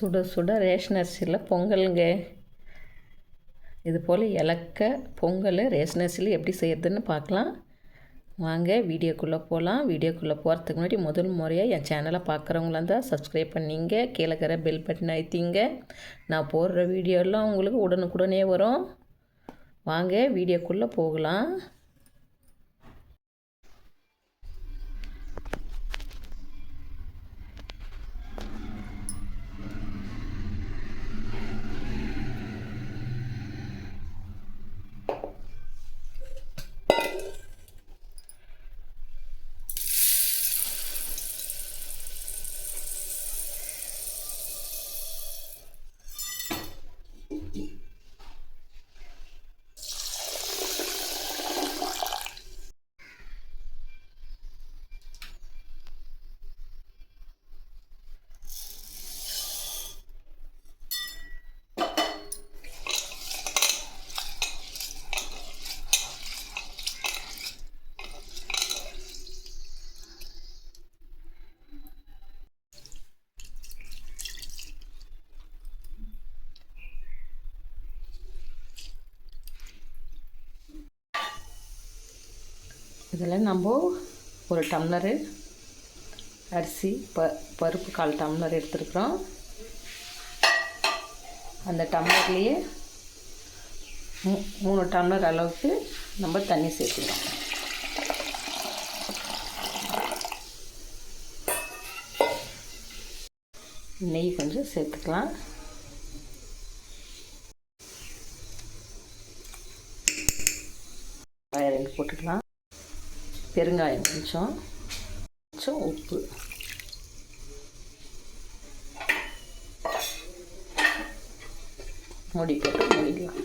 சுட சுட ரேஷன் அரிசியில் பொங்கலுங்க. இது போல் இலக்க பொங்கல் ரேஷன் அரிசியில் எப்படி செய்கிறதுன்னு பார்க்கலாம். வாங்க வீடியோக்குள்ளே போகலாம் வீடியோக்குள்ளே போகிறதுக்கு முன்னாடி முதல் முறையாக என் சேனலை பார்க்குறவங்களாம் தான் சப்ஸ்கிரைப் பண்ணிங்க கீழே பெல் பட்டன் அழுத்திங்க. நான் போடுற வீடியோலாம் உங்களுக்கு உடனுக்குடனே வரும். வாங்க வீடியோக்குள்ளே போகலாம். you இதில் நம்ம ஒரு டம்ளரு அரிசி ப பருப்பு கால் டம்ளர் எடுத்துருக்குறோம். அந்த டம்ளர்லேயே மூ மூணு டம்ளர் அளவுக்கு நம்ம தண்ணி சேர்த்துக்கிறோம். நெய் கொஞ்சம் சேர்த்துக்கலாம். ரெண்டு போட்டுக்கலாம். பெருங்காயம் கொஞ்சம். கொஞ்சம் உப்பு. மூடி போட்டு மூடிக்கலாம்.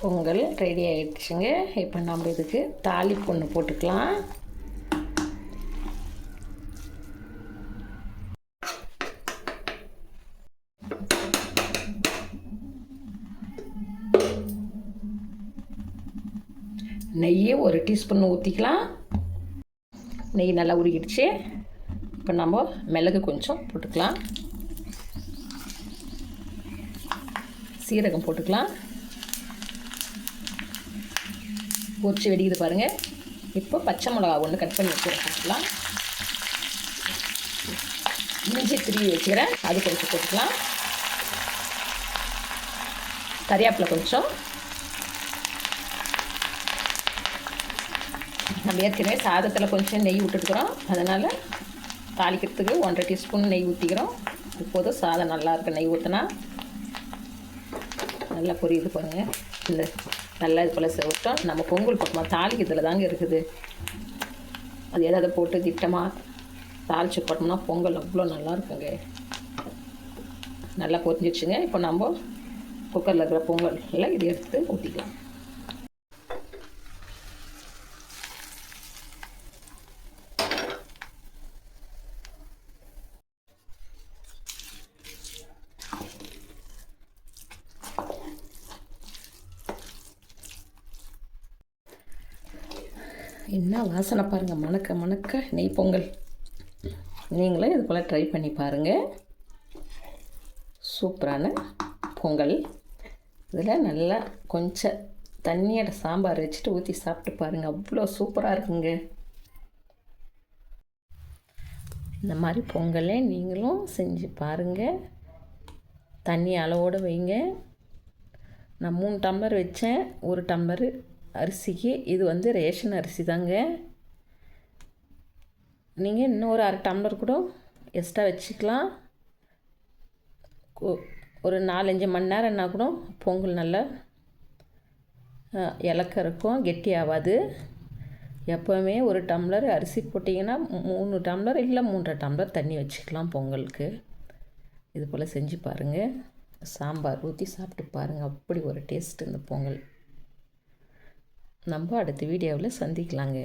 பொங்கல் ரெடி ஆகிடுச்சுங்க இப்போ நம்ம இதுக்கு தாளிப்பு ஒன்று போட்டுக்கலாம். நெய்யை ஒரு டீஸ்பூன் ஊற்றிக்கலாம் நெய் நல்லா உருகிடுச்சு. இப்போ நம்ம மிளகு கொஞ்சம் போட்டுக்கலாம். சீரகம் போட்டுக்கலாம். பொரிச்சு வெடிக்குது பாருங்கள் இப்போ பச்சை மிளகா ஒன்று கட் பண்ணி வச்சு போட்டுக்கலாம். இஞ்சி திருவி வச்சுக்கிறேன். அது கொஞ்சம் போட்டுக்கலாம். கறியாப்பில் கொஞ்சம். நம்ம ஏற்கனவே சாதத்தில் கொஞ்சம் நெய் விட்டுட்டுக்கிறோம் அதனால் தாளிக்கிறதுக்கு ஒன்றரை டீஸ்பூன் நெய் ஊற்றிக்கிறோம் இப்போதும் சாதம் நல்லா இருக்கு நெய் ஊற்றினா நல்லா பொரியுது பாருங்கள் இந்த நல்லா இது போல் செவட்டோம் நம்ம பொங்கல் பக்கமாக தாளிக்கிறதுல தாங்க இருக்குது. அது எதாவது போட்டு திட்டமாக தாளித்து போட்டோம்னா பொங்கல் அவ்வளோ நல்லா இருக்குங்க. நல்லா பொரிஞ்சிடுச்சுங்க. இப்போ நம்ம குக்கரில் இருக்கிற பொங்கல் எல்லாம் இதை எடுத்து ஊற்றிக்கலாம் என்ன வாசனை பாருங்கள் மணக்க மணக்க நெய் பொங்கல். நீங்களும் இது போல் ட்ரை பண்ணி பாருங்கள் சூப்பரான பொங்கல். இதில் நல்லா கொஞ்சம் தண்ணியோட சாம்பார் வச்சுட்டு ஊற்றி சாப்பிட்டு பாருங்கள் அவ்வளோ சூப்பராக இருக்குங்க. இந்த மாதிரி பொங்கலே நீங்களும் செஞ்சு பாருங்கள் தண்ணி அளவோடு வைங்க. நான் மூணு டம்ளர் வச்சேன். ஒரு டம்ளரு அரிசிக்கு இது வந்து ரேஷன் அரிசி தாங்க. நீங்கள் இன்னும் ஒரு அரை டம்ளர் கூட எக்ஸ்ட்ரா வச்சுக்கலாம். ஒரு நாலஞ்சு மணி நேரம்னா கூட பொங்கல் நல்லா இலக்க இருக்கும் கெட்டி ஆகாது எப்போவுமே ஒரு டம்ளர் அரிசி போட்டிங்கன்னா மூணு டம்ளர் இல்லை மூன்றரை டம்ளர் தண்ணி வச்சுக்கலாம் பொங்கலுக்கு. இது போல் செஞ்சு பாருங்கள் சாம்பார் ஊற்றி சாப்பிட்டு பாருங்கள் அப்படி ஒரு டேஸ்ட் இந்த பொங்கல். நம்ம அடுத்த வீடியோவில் சந்திக்கலாங்க.